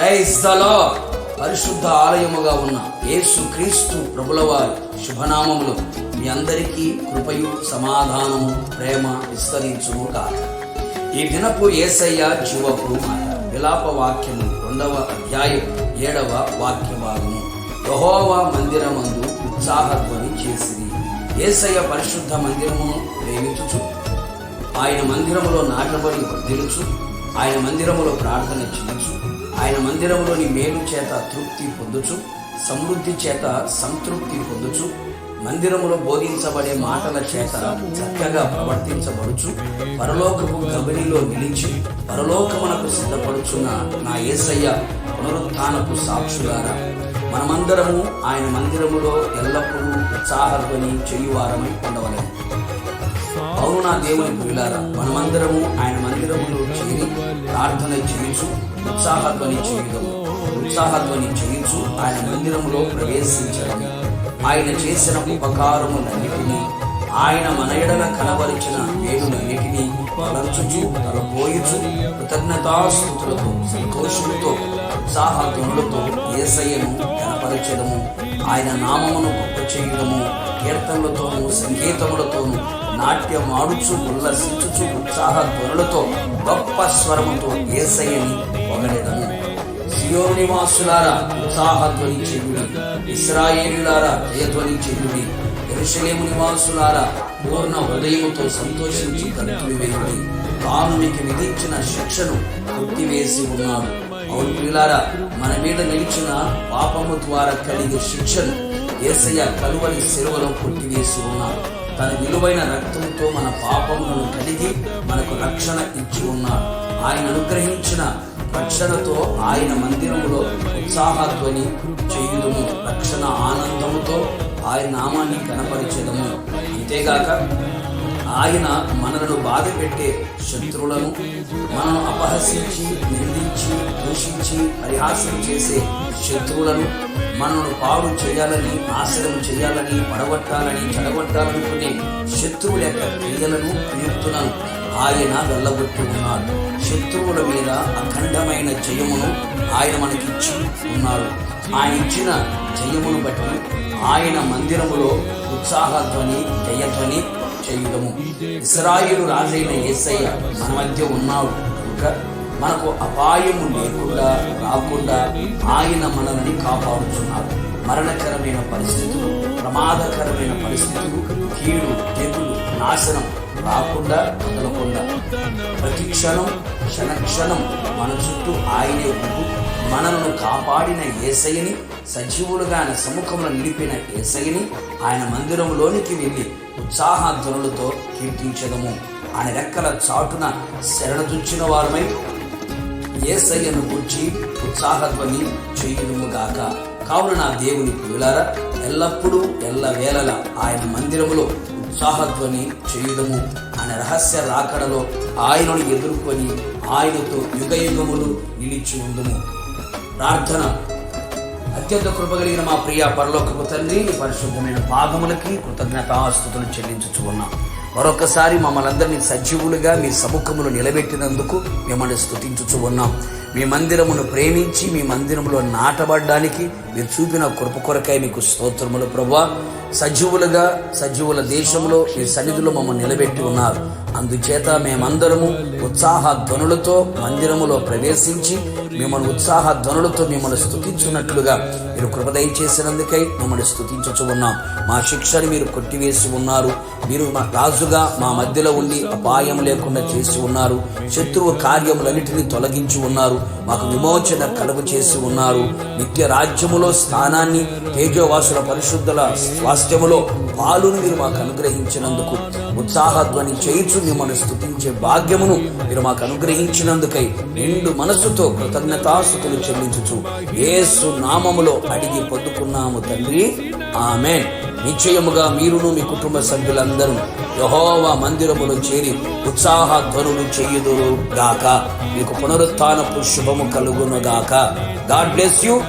క్రైస్తలో పరిశుద్ధ ఆలయముగా ఉన్న యేసు క్రీస్తు ప్రభుల వారి శుభనామములు మీ అందరికీ కృపయు సమాధానము ప్రేమ విస్తరించును కాక ఈ దినపు ఏసయ్య జీవపు విలాప వాక్యము రెండవ అధ్యాయం ఏడవ వాక్యభాగము యహోవా మందిరమందు ఉత్సాహధ్వని చేసిరి. ఏసయ్య పరిశుద్ధ మందిరమును ప్రేమించుచు. ఆయన మందిరములో నాటబడి వర్ధిలుచు ఆయన మందిరములో ప్రార్థన చేయించు. ఆయన మందిరములోని మేలు చేత తృప్తి పొందుచు సమృద్ధి చేత సంతృప్తి పొందుచు మందిరములో బోధించబడే మాటల చేత చక్కగా ప్రవర్తించబడుచు పరలోకపు గబనిలో నిలిచి పరలోకమునకు సిద్ధపడుచున్న నా యేసయ్య పునరుత్నపు సాక్షులారా మనమందరము ఆయన మందిరములో ఎల్లప్పుడూ ఉత్సాహధ్వని చేయువారమై ఉండవలెను. అవును నా దేవుని పిల్లారా మనమందరము ఆయన మందిరములో చేరి ప్రార్థన చేయించు ఉత్సాహధ్వని చేయడం ఉత్సాహధ్వని చేయించు ఆయన మందిరంలో ప్రవేశించడం. ఆయన చేసిన ఉపకారములన్నిటినీ ఆయన మన ఎడల కనబరిచిన వేడులన్నిటినీ తలంచుచు తలపోయిచు కృతజ్ఞతాస్థుతులతో సంతోషముతో ఉత్సాహధ్వనులతో ఏసయ్యను కనపరచడము ఆయన నామమును గొప్ప చేయడము కీర్తనలతోనూ సంగీతములతోనూ నాట్యమాడుచు ఉల్లసించుచు ఉత్సాహ ధ్వనులతో గొప్ప స్వరముతో ఏసయ్యని పొగడెదము. సియోను నివాసులారా ఉత్సాహధ్వని చెల్లుడి ఇస్రాయేలులారా జయధ్వని చెల్లుడి ఎరుషలేము నివాసులారా పూర్ణ హృదయముతో సంతోషించి కత్తులు వేయుడి తాను మీకు విధించిన శిక్షను కొట్టివేసి ఉన్నాడు. అవును పిల్లారా మన మీద నిలిచిన పాపము ద్వారా కలిగే శిక్షను ఏసయ్య కలువని సెలవులో కొట్టివేసి ఉన్నాడు. తన విలువైన రక్తంతో మన పాపములను కలిగి మనకు రక్షణ ఇచ్చి ఉన్నాడు. ఆయన అనుగ్రహించిన రక్షణతో ఆయన మందిరంలో ఉత్సాహధ్వని చేయుదము. రక్షణ ఆనందముతో ఆయన నామాన్ని కనపరిచేదము. అంతేగాక ఆయన మనలను బాధ పెట్టే శత్రువులను మనం అపహసించి నిందించి దూషించి పరిహాసం చేసే శత్రువులను మనను పాడు చేయాలని నాశనం చేయాలని పడగొట్టాలని చెడగొట్టాలనుకునే శత్రువుల యొక్క క్రియలను ప్రయుక్తులను ఆయన వెళ్ళగొట్టి ఉన్నాడు. శత్రువుల మీద అఖండమైన జయమును ఆయన మనకిచ్చి ఉన్నాడు. ఆయన ఇచ్చిన జయమును బట్టి ఆయన మందిరములో ఉత్సాహధ్వని జయధ్వని చేయుదము. ఇస్రాయిలు రాజైన ఏసయ్య మన మధ్య ఉన్నాడు. కనుక మనకు అపాయము లేకుండా రాకుండా ఆయన మనల్ని కాపాడుతున్నారు మరణకరమైన పరిస్థితులు ప్రమాదకరమైన పరిస్థితులు కీడు తెగులు నాశనం రాకుండా వదలకుండా ప్రతి క్షణం క్షణక్షణం మన చుట్టూ ఆయనే ఉంటూ మనలను కాపాడిన ఏసయ్యని సజీవులుగా ఆయన సముఖంలో నిలిపిన ఏసయ్యని ఆయన మందిరంలోనికి వెళ్ళి ఉత్సాహధ్వనులతో కీర్తించదము. ఆయన రెక్కల చాటున శరణదుచ్చిన వారమై ఏసయ్యను గుర్చి ఉత్సాహధ్వని చేయుదుముగాక. కావున నా దేవుని పిల్లారా ఎల్లప్పుడూ ఎల్ల వేళల ఆయన మందిరములో ఉత్సాహధ్వని చేయుదము. అనే రహస్య రాకడలో ఆయనను ఎదుర్కొని ఆయనతో యుగ యుగములు నిలిచి ఉందుము. ప్రార్థన. అత్యంత కృపగలిగిన మా ప్రియ పరలోకపు తండ్రి నీ పరిశుద్ధమైన పాదములకి కృతజ్ఞతాస్థుతులు చెల్లించుచు ఉన్నాం. మరొకసారి మమ్మల్ని అందరినీ సజీవులుగా మీ సముఖములు నిలబెట్టినందుకు మిమ్మల్ని స్థుతించుచు ఉన్నాం. మీ మందిరమును ప్రేమించి మీ మందిరములో నాటబడ్డానికి మీరు చూపిన కృప కొరకై మీకు స్తోత్రములు ప్రభా సజీవులుగా సజీవుల దేశంలో మీ సన్నిధిలో మమ్మల్ని నిలబెట్టి ఉన్నారు. అందుచేత మేమందరము ఉత్సాహ ధ్వనులతో మందిరములో ప్రవేశించి మిమ్మల్ని ఉత్సాహ ధ్వనులతో మిమ్మల్ని స్థుతించున్నట్లుగా మీరు కృపదయం చేసినందుకై మిమ్మల్ని స్థుతించచ్చు ఉన్నాం. మా శిక్షను మీరు కొట్టివేసి ఉన్నారు. మీరు మా రాజుగా మా మధ్యలో ఉండి అపాయం లేకుండా చేసి ఉన్నారు. శత్రువు కార్యములన్నిటినీ తొలగించి ఉన్నారు. మాకు విమోచన కలుగు చేసి ఉన్నారు. నిత్య రాజ్యములో స్థానాన్ని తేజోవాసుల పరిశుద్ధుల స్వాస్థ్యములో పాలును మీరు మాకు అనుగ్రహించినందుకు ఉత్సాహధ్వని చేయించు మిమ్మల్ని స్థుతించే భాగ్యమును మీరు మాకు అనుగ్రహించినందుకై నిండు మనస్సుతో కృతజ్ఞతాస్థుతులు చెల్లించుచు ఏసు నామములో అడిగి పొందుకున్నాము తండ్రి. ఆమె నిశ్చయముగా మీరును మీ కుటుంబ సభ్యులందరూ యహోవా మందిరములో చేరి ఉత్సాహ ధ్వనులు చేయుదురు గాక. మీకు పునరుత్నపు శుభము కలుగును గాక. God bless you.